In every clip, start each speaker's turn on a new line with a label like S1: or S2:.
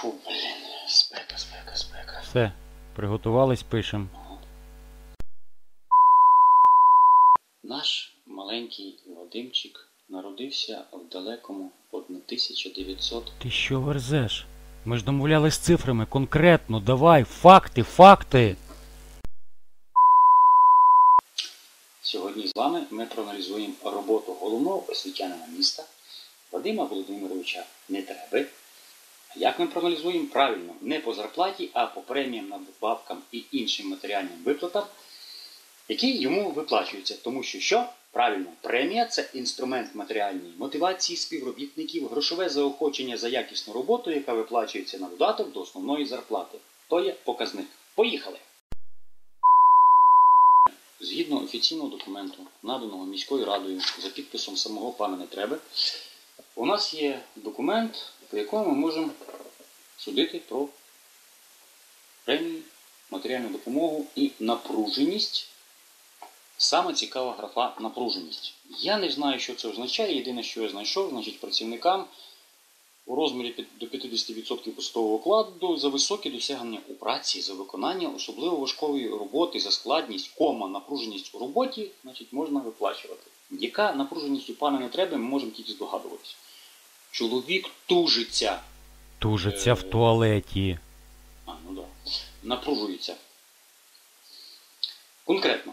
S1: Фу, блін, спека, спека, спека.
S2: Все, приготувались, пишемо.
S1: Наш маленький Вадимчик народився в далекому 1900
S2: Ти що верзеш? Ми ж домовлялись з цифрами, конкретно, давай, факти, факти.
S1: Сьогодні з вами ми проаналізуємо роботу головного освітянина міста Вадима Володимировича Нетреби. Як ми проаналізуємо? Правильно, не по зарплаті, а по преміям, надбавкам і іншим матеріальним виплатам, які йому виплачуються. Тому що що? Правильно, премія це інструмент матеріальної мотивації співробітників, грошове заохочення за якісну роботу, яка виплачується на додаток до основної зарплати. То є показник. Поїхали! Згідно офіційного документу, наданого міською радою за підписом самого пана Нетреби, у нас є документ, по якому ми можемо судити про премію, матеріальну допомогу і напруженість. Саме цікава графа напруженість. Я не знаю, що це означає. Єдине, що я знайшов, значить працівникам у розмірі до 50% посадового окладу за високі досягнення у праці, за виконання особливо важкої роботи, за складність, кома, напруженість у роботі, значить, можна виплачувати. Яка напруженість у пана не треба, ми можемо тільки здогадуватися. Чоловік тужиться.
S2: Тужиться в туалеті.
S1: А, ну да. Напружується. Конкретно.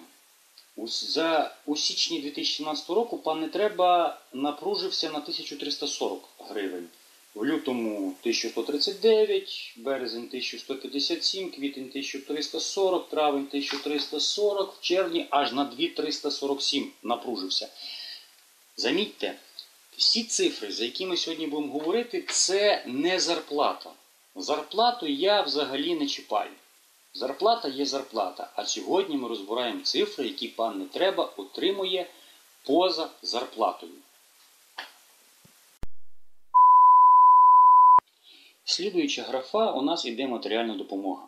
S1: За, у січні 2017 року пан Нетреба напружився на 1340 гривень. В лютому 1139, березень 1157, квітень 1340, травень 1340, в червні аж на 2347 напружився. Замітьте, всі цифри, за які ми сьогодні будемо говорити, це не зарплата. Зарплату я взагалі не чіпаю. Зарплата є зарплата. А сьогодні ми розбираємо цифри, які пан Нетреба отримує поза зарплатою. Слідуюча графа у нас іде матеріальна допомога.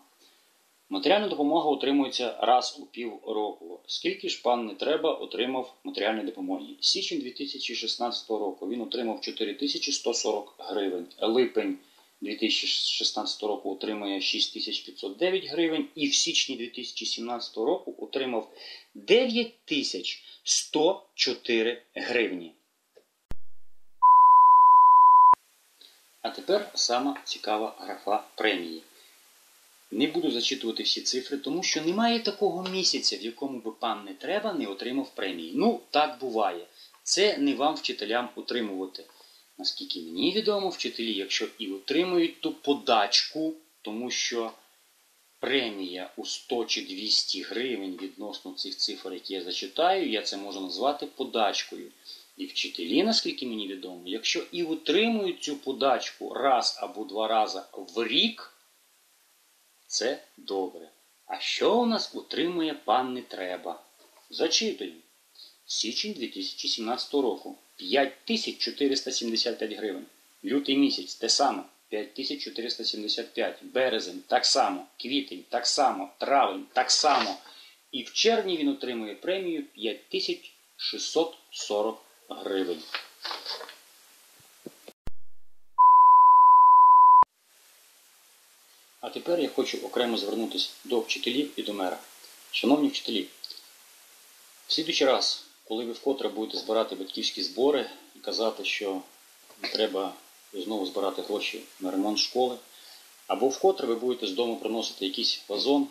S1: Матеріальна допомога отримується раз у пів року. Скільки ж пан Нетреба отримав матеріальної допомоги? Січень 2016 року він отримав 4140 гривень. Lipень 2016 року отримує 6509 гривень і в січні 2017 року отримав 9104 гривні. А тепер сама цікава графа премії. Не буду зачитувати всі цифри, тому що немає такого місяця, в якому би пан не треба не отримав премії. Ну, так буває. Це не вам, вчителям, утримувати. Наскільки мені відомо, вчителі, якщо і отримують ту подачку, тому що премія у 100 чи 200 гривень відносно цих цифр, які я зачитаю, я це можу назвати подачкою. І вчителі, наскільки мені відомо, якщо і отримують цю подачку раз або два рази в рік, це добре. А що у нас утримує пан Нетреба? Зачитую. Січень 2017 року 5475 гривень. Лютий місяць те саме 5475. Березень так само. Квітень так само. Травень так само. І в червні він отримує премію 5640 гривень. А тепер я хочу окремо звернутися до вчителів і до мера. Шановні вчителі, в слідуючий раз, коли ви вкотре будете збирати батьківські збори і казати, що треба знову збирати гроші на ремонт школи, або вкотре ви будете з дому приносити якийсь вазон,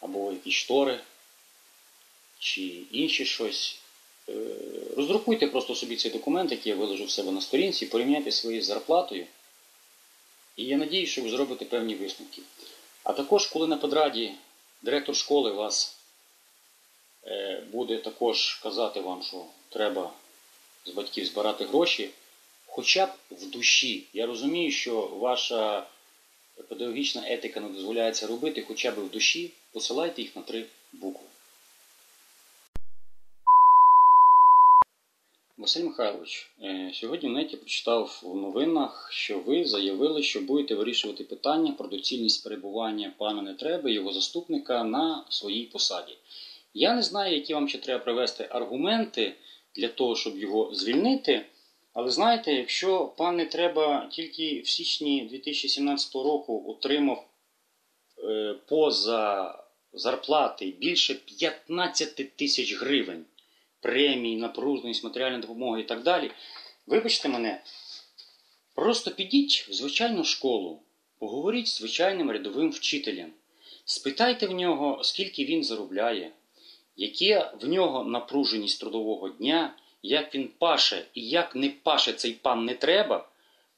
S1: або якісь штори, чи інше щось, е, роздрукуйте просто собі цей документ, який я виложу в себе на сторінці, порівняйте своєю зарплатою. І я надію, що ви зробите певні висновки. А також, коли на подраді директор школи вас е, буде також казати вам, що треба з батьків збирати гроші, хоча б в душі. Я розумію, що ваша педагогічна етика не дозволяє це робити, хоча б в душі, посилайте їх на три букви. Василь Михайлович, е, сьогодні в неті прочитав в новинах, що ви заявили, що будете вирішувати питання про доцільність перебування пана Нетреби його заступника на своїй посаді. Я не знаю, які вам ще треба привести аргументи для того, щоб його звільнити, Але знаєте, якщо пан не треба тільки в січні 2017 року отримав е, поза зарплати більше 15 тисяч гривень премій, напруженість, матеріальної допомоги і так далі, вибачте мене, просто підіть в звичайну школу, поговоріть з звичайним рядовим вчителем, спитайте в нього, скільки він заробляє, яке в нього напруженість трудового дня, як він паше і як не паше цей пан не треба.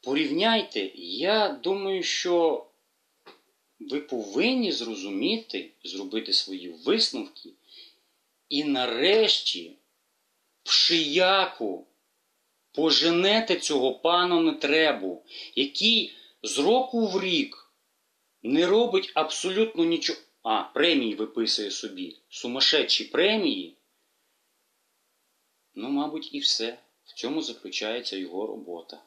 S1: Порівняйте, я думаю, що ви повинні зрозуміти, зробити свої висновки і нарешті пшияку поженете цього пана нетребу, який з року в рік не робить абсолютно нічого. А, премії виписує собі. Сумасшедші премії. Ну, мабуть, і все. В цьому заключається його робота.